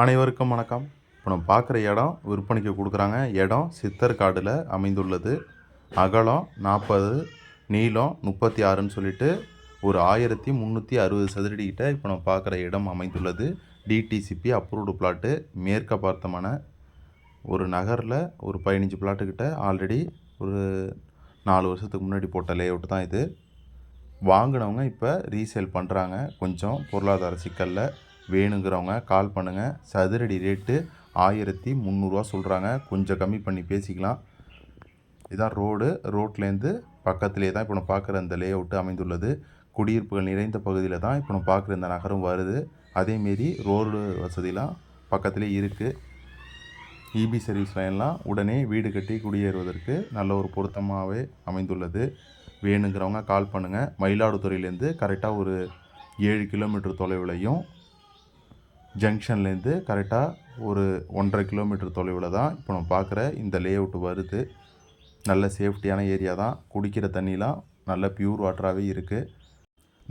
அனைவருக்கும் வணக்கம். இப்போ நம்ம பார்க்குற இடம் விற்பனைக்கு கொடுக்குறாங்க. இடம் சித்தர் காடில் அமைந்துள்ளது. அகலம் நாற்பது நீளம் முப்பத்தி ஆறுன்னு சொல்லிட்டு ஒரு ஆயிரத்தி முந்நூற்றி அறுபது சதுரடி கிட்ட இப்போ நம்ம பார்க்குற இடம் அமைந்துள்ளது. டிடிசிபி அப்ரூவ்டு பிளாட்டு மேற்க பார்த்தமான ஒரு நகரில் ஒரு பதினஞ்சு பிளாட்டுக்கிட்ட ஆல்ரெடி ஒரு நாலு வருஷத்துக்கு முன்னாடி போட்ட லே அவுட் தான் இது. வாங்கினவங்க இப்போ ரீசேல் பண்ணுறாங்க கொஞ்சம் பொருளாதார சிக்கலில் வேணுங்கிறவங்க கால் பண்ணுங்கள் சதுரடி ரேட்டு ஆயிரத்தி முந்நூறுரூவா சொல்கிறாங்க கொஞ்சம் கம்மி பண்ணி பேசிக்கலாம். இதான் ரோடு ரோட்லேருந்து பக்கத்திலே தான் இப்போ நம்ம பார்க்குற இந்த லே அவுட்டு அமைந்துள்ளது. குடியிருப்புகள் நிறைந்த பகுதியில் தான் இப்போ நம்ம பார்க்குற இந்த நகரம் வருது. அதேமாரி ரோடு வசதிலாம் பக்கத்துலேயே இருக்குது இபி சர்வீஸ் லைன்லாம் உடனே வீடு கட்டி குடியேறுவதற்கு நல்ல ஒரு பொருத்தமாகவே அமைந்துள்ளது. வேணுங்கிறவங்க கால் பண்ணுங்கள் மயிலாடுதுறையிலேருந்து கரெக்டாக ஒரு ஏழு கிலோமீட்டர் தொலைவிலையும் ஜங்ஷன்லேருந்து கரெக்டாக ஒரு ஒன்றரை கிலோமீட்டர் தொலைவில் தான் இப்போ நம்ம பார்க்குற இந்த லே அவுட் வருது. நல்ல சேஃப்டியான ஏரியா தான். குடிக்கிற தண்ணிலாம் நல்ல பியூர் வாட்டராகவே இருக்குது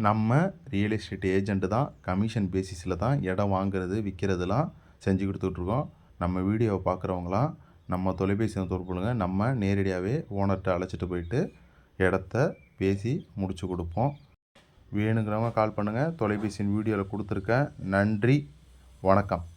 நம்ம ரியல் எஸ்டேட் ஏஜென்ட்டு தான். கமிஷன் பேசிஸில் தான் இடம் வாங்குறது விற்கிறதுலாம் செஞ்சு கொடுத்துட்ருக்கோம். நம்ம வீடியோவை பார்க்குறவங்களாம் நம்ம தொலைபேசியை தொடர்புங்க நம்ம நேரடியாகவே ஓனர்கிட்ட அழைச்சிட்டு போயிட்டு இடத்த பேசி முடிச்சு கொடுப்போம். வேணுங்கிறவங்க கால் பண்ணுங்கள் தொலைபேசியின் வீடியோவில் கொடுத்துருக்கேன் நன்றி. வணக்கம்.